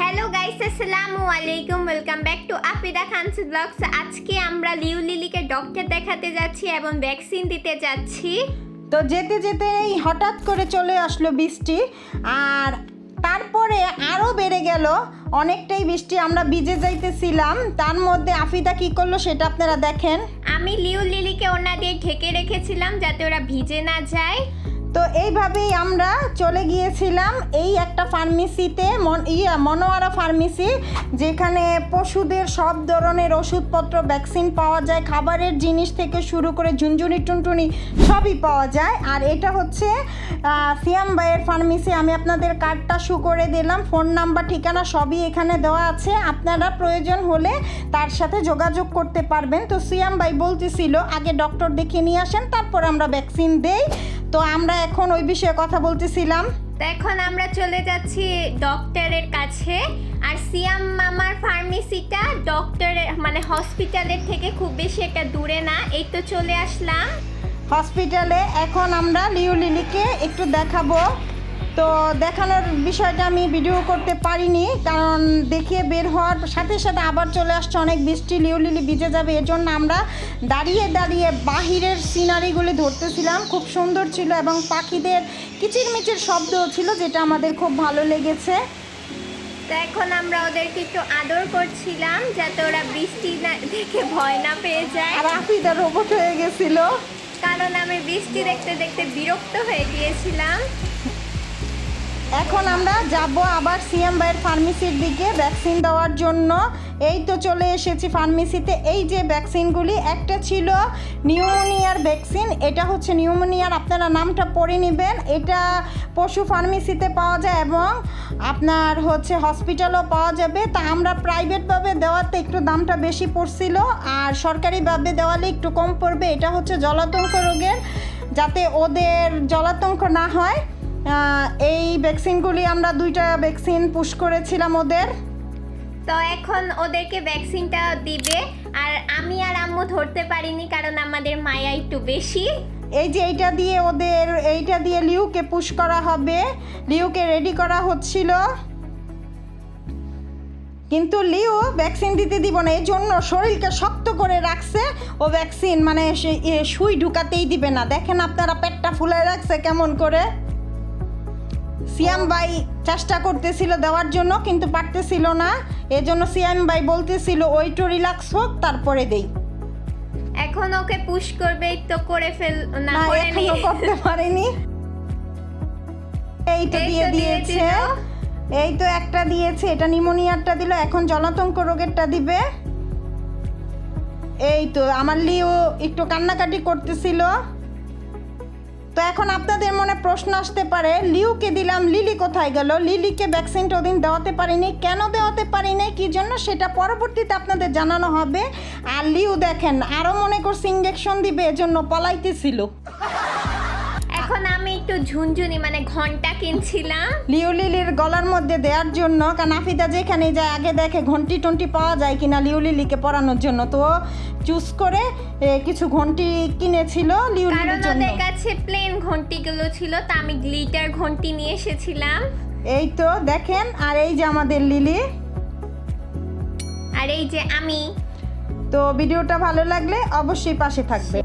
Hello guys আসসালামু আলাইকুম welcome back to Afida Khan's vlogs আজকে আমরা লিউ লিলিকে ডক্টর দেখাতে যাচ্ছি এবং ভ্যাকসিন দিতে যাচ্ছি। তো যেতে যেতে এই হঠাৎ করে চলে আসলো বৃষ্টি আর তারপরে আরও বেড়ে গেল। অনেকটাই বৃষ্টি আমরা ভিজে যাইতেছিলাম। তার মধ্যে আফিদা কি করল সেটা আপনারা দেখেন। আমি লিউ লিলিকে ওনা দিয়ে ঢেকে রেখেছিলাম যাতে ওরা ভিজে না যায়। তো এইভাবেই আমরা চলে গিয়েছিলাম এই একটা ফার্মেসিতে ইয়া, মনোয়ারা ফার্মেসি, যেখানে পশুদের সব ধরনের ওষুধপত্র, ভ্যাকসিন পাওয়া যায়, খাবারের জিনিস থেকে শুরু করে ঝুনঝুনি, টুনটুনি সবই পাওয়া যায়। আর এটা হচ্ছে সিয়াম ভাইয়ের ফার্মেসি। আমি আপনাদের কার্ডটা শু করে দিলাম, ফোন নাম্বার, ঠিকানা সবই এখানে দেওয়া আছে। আপনারা প্রয়োজন হলে তার সাথে যোগাযোগ করতে পারবেন। তো সিয়াম বাই বলতেছিল, আগে ডক্টর দেখে নিয়ে আসেন, তারপর আমরা ভ্যাকসিন দেই। তো আমরা এখন ওই বিষয়ে কথা বলতেছিলাম। তো এখন আমরা চলে যাচ্ছি ডক্টরের কাছে আর সিয়াম মামার ফার্মেসিটা ডক্টরের মানে হসপিটালের থেকে খুব বেশি একটা দূরে না এই তো চলে আসলাম। হসপিটালে এখন আমরা লিউ লিলিকে একটু দেখাবো। তো দেখানোর বিষয়টা আমি ভিডিও করতে পারিনি কারণ দেখিয়ে বের হওয়ার সাথে সাথে আবার চলে আসছে অনেক বৃষ্টি লিউলিলি ভিজে যাবে এজন্য আমরা দাঁড়িয়ে দাঁড়িয়ে বাহিরের সিনারিগুলি ধরতেছিলাম। খুব সুন্দর ছিল এবং পাখিদের কিচিরমিচির শব্দও ছিল যেটা আমাদের খুব ভালো লেগেছে। তো এখন আমরা ওদেরকে একটু আদর করছিলাম যাতে ওরা বৃষ্টি না দেখে ভয় না পেয়ে যায়। আর আফিদা রোবট হয়ে গেছিল। কারণ আমি বৃষ্টি দেখতে দেখতে বিরক্ত হয়ে গিয়েছিলাম। এখন আমরা যাব আবার সিএম ভাইয়ের ফার্মেসির দিকে ভ্যাকসিন দেওয়ার জন্য। এই তো চলে এসেছি ফার্মেসিতে। এই যে ভ্যাকসিনগুলি, একটা ছিল নিউমোনিয়ার ভ্যাকসিন, এটা হচ্ছে নিউমোনিয়ার, আপনারা নামটা পড়ে নেবেন। এটা পশু ফার্মেসিতে পাওয়া যায় এবং আপনার হচ্ছে হসপিটালও পাওয়া যাবে। তা আমরা প্রাইভেটভাবে দেওয়াতে একটু দামটা বেশি পড়ছিল, আর সরকারিভাবে দেওয়ালে একটু কম পড়বে। এটা হচ্ছে জলাতঙ্ক রোগের, যাতে ওদের জলাতঙ্ক না হয়। এই ভ্যাকসিনগুলি আমরা দুইটা ভ্যাকসিন পুশ করেছিলাম ওদের। তো এখন ওদেরকে ভ্যাকসিনটা দিবে আর আমি আর আম্মু ধরতে পারিনি কারণ আমাদের মায়া একটু বেশি। এই যে এইটা দিয়ে ওদের এইটা দিয়ে লিউকে পুশ করা হবে। লিউকে রেডি করা হচ্ছিল। কিন্তু লিউ ভ্যাকসিন দিতে দিব না এই জন্য শরীরকে শক্ত করে রাখছে। ও ভ্যাকসিন মানে সুই ঢুকাতেই দিবে না। দেখেন আপনারা পেটটা ফুলে রাখছে কেমন করে। সিয়াম ভাই চেষ্টা করতেছিল দেওয়ার জন্য কিন্তু পারতেছিল না। এজন্য সিয়াম ভাই বলতেছিল ওইটু রিল্যাক্স হোক তারপরে দেই। এখন ওকে পুশ করবে তো করে ফেল না না করে নি। এখনও করতে পারেনি। এই তো দিয়ে দিয়েছে। এই তো একটা দিয়েছে এটা নিমোনিয়ারটা দিল এখন জলাতঙ্ক রোগেরটা দিবে। এই তো আমার লিও একটু কান্নাকাটি করতেছিল। তো এখন আপনাদের মনে প্রশ্ন আসতে পারে লিউকে দিলাম, লিলি কোথায় গেল? লিলিকে ভ্যাকসিনটা ওদিন দেওয়াতে পারিনি, কেন দেওয়াতে পারিনি, কি জন্য? সেটা পরবর্তীতে আপনাদের জানানো হবে। আর লিউ দেখেন, আরও মনে করছে ইঞ্জেকশন দিবে, এজন্য পলাইতেছিল। ঝুনঝুনি মানে ঘণ্টা কিনছিলাম। লিও লিলির গলার মধ্যে দেওয়ার জন্য কারণ আফিদা যেখানে যায় আগে দেখে ঘন্টি টন্টি পাওয়া যায় কিনা লিও লিলিকে পরানোর জন্য। তো চুজ করে এ, কিছু ঘন্টি কিনেছিল কারণ লিলির জন্য। ওদের কাছে প্লেন ঘন্টিগুলো ছিল তা আমি গ্লিটার ঘন্টি নিয়ে এসেছিলাম। এই তো দেখেন আর এই যে আমাদের লিলি। আর এই যে আমি। তো ভিডিওটা ভালো লাগলে অবশ্যই পাশে থাকবে।